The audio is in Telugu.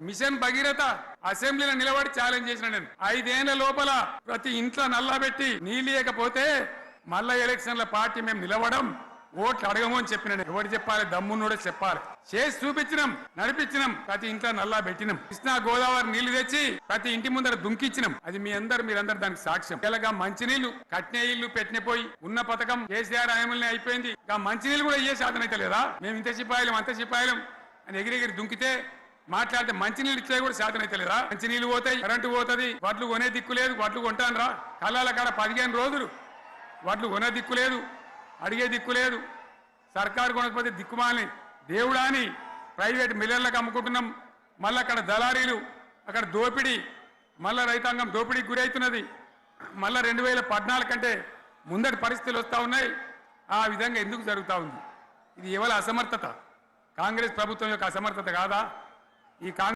మిషన్ భగీరథ అసెంబ్లీలో నిలబడి ఛాలెంజ్ చేసిన నేను. ఐదేళ్ళ లోపల ప్రతి ఇంట్లో నల్లబెట్టి నీళ్ళు ఇవ్వకపోతే మళ్ళా ఎలక్షన్ల పార్టీ మేము నిలవడం ఓట్లు అడగము అని చెప్పిన ఎవరు చెప్పాలి? దమ్మున్నోడే చెప్పాలి. చేసి చూపించినాం నడిపించినాం ప్రతి ఇంట్లో నల్లా పెట్టినాం. కృష్ణా గోదావరి నీళ్ళు తెచ్చి ప్రతి ఇంటి ముందర దుంకిచ్చినాం. అది మీ అందరు మీరందరు దానికి సాక్ష్యం. ఇలాగా మంచినీళ్ళు కట్టిన ఇల్లు పెట్టిన పోయి ఉన్న పథకం కేసీఆర్ ఆయమల్ని అయిపోయింది. ఇంకా మంచినీళ్ళు కూడా ఏ సాధన అయితే లేదా? మేము ఇంత సిపాయిలం అంత సిపాయిలం అని ఎగిరెగిరి దుంకితే మాట్లాడితే మంచినీళ్ళు ఇచ్చే కూడా శాతం అయితే లేదా మంచినీళ్ళు పోతాయి కరెంటు పోతుంది వడ్లు కొనే దిక్కు లేదు వడ్లు కొంటాను రా కళ్ళాల కాడ పదిహేను రోజులు వడ్లు కొనే దిక్కు లేదు అడిగే దిక్కు లేదు. సర్కారు కొనకపోతే దిక్కుమాలని. దేవుడా అని ప్రైవేట్ మిల్లర్లకు అమ్ముకుంటున్నాం. మళ్ళీ అక్కడ దళారీలు అక్కడ దోపిడీ మళ్ళీ రైతాంగం దోపిడీకి గురవుతున్నది మళ్ళా రెండు వేల పద్నాలుగు కంటే ముందటి పరిస్థితులు వస్తూ ఉన్నాయి. ఆ విధంగా ఎందుకు జరుగుతూ ఉంది? ఇది ఎవరి అసమర్థత? కాంగ్రెస్ ప్రభుత్వం యొక్క అసమర్థత కాదా? ఈ కాంగ్రెస్